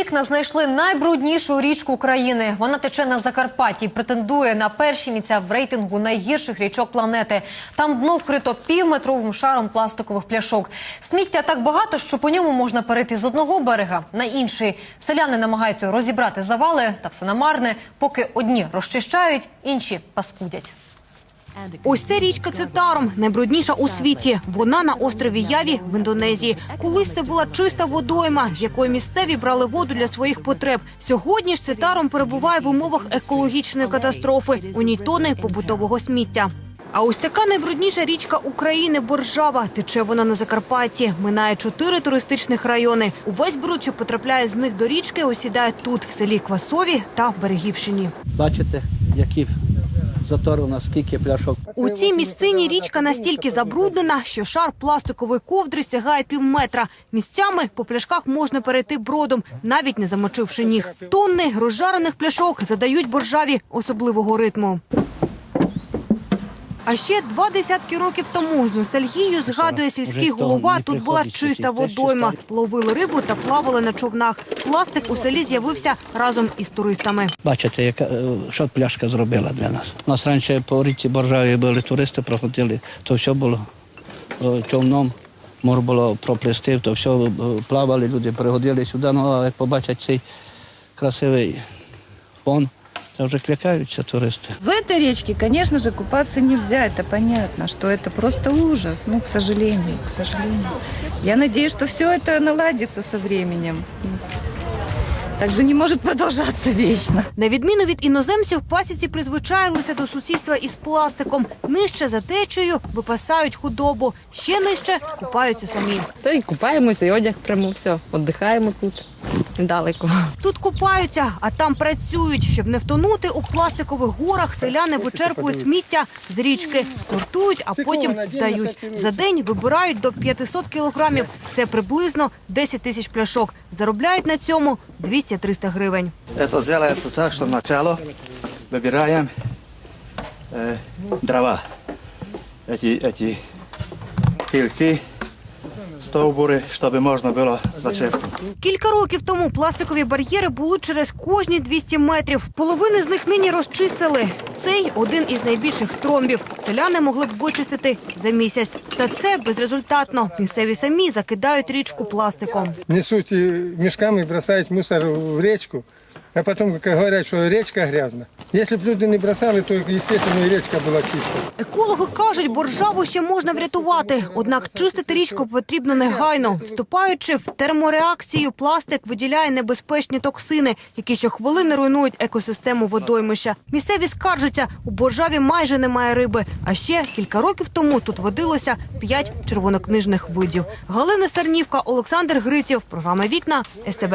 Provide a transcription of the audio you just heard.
Вікна знайшли найбруднішу річку країни. Вона тече на Закарпатті, претендує на перші місця в рейтингу найгірших річок планети. Там дно вкрито півметровим шаром пластикових пляшок. Сміття так багато, що по ньому можна перейти з одного берега на інший. Селяни намагаються розібрати завали, та все намарне. Поки одні розчищають, інші паскудять. Ось це річка Цитаром, найбрудніша у світі. Вона на острові Яві в Індонезії. Колись це була чиста водойма, з якої місцеві брали воду для своїх потреб. Сьогодні ж Цитаром перебуває в умовах екологічної катастрофи. У ній тони побутового сміття. А ось така найбрудніша річка України Боржава. Тече вона на Закарпатті. Минає чотири туристичних райони. Увесь бруд, що потрапляє з них до річки, осідає тут, в селі Квасові та Берегівщині. Бачите, які затори у скільки пляшок. У цій місцині річка настільки забруднена, що шар пластикової ковдри сягає півметра. Місцями по пляшках можна перейти бродом, навіть не замочивши ніг. Тонни розжарених пляшок задають боржаві особливого ритму. А ще два десятки років тому з ностальгією згадує сільський голова. Тут була чиста водойма. Ловили рибу та плавали на човнах. Пластик у селі з'явився разом із туристами. Бачите, яка, е, що пляшка зробила для нас. У нас раніше по річці Боржаві були туристи, проходили, то все було е, човном. Можна було проплисти, то все е, плавали, люди приходили сюди, ну а як побачать цей красивий фон, то вже клякаються туристи. В этой речке, конечно же, купаться нельзя, это понятно, что это просто ужас, ну, к сожалению, к сожалению. Я надеюсь, что все это наладится со временем. Так же не может продолжаться вечно. На відміну від іноземців, пасіці призвичаїлися до сусідства із пластиком. Нижче за течею випасають худобу, ще нижче купаються самі. Та й купаємося, і одяг прямо все. Віддихаємо тут недалеко. Тут купаються, а там працюють. Щоб не втонути у пластикових горах, селяни вичерпують сміття з річки, сортують, а потім здають. За день вибирають до 500 кілограмів. Це приблизно 10 тисяч пляшок. Заробляють на цьому 200-300 гривень. Это делается так, что сначала выбираем э, дрова. Эти, эти пилки, стовбуры, чтобы можно было зачерпнуть. Кілька років тому пластикові бар'єри були через кожні 200 метрів. Половини з них нині розчистили. Цей один із найбільших тромбів. Селяни могли б вичистити за місяць. Та це безрезультатно. Місцеві самі закидають річку пластиком. несут и мешками бросают мусор в речку, а потом как говорят, что речка грязна. Если бы люди не бросали, то, естественно, и речка была чистая. Екологи кажуть, боржаву ще можна врятувати. Однак чистити річку потрібно негайно. Вступаючи в термореакцію, пластик виділяє небезпечні токсини, які щохвилини руйнують екосистему водоймища. Місцеві скаржаться, у боржаві майже немає риби. А ще кілька років тому тут водилося п'ять червонокнижних видів. Галина Сарнівка, Олександр Гриців. Програма Вікна СТБ.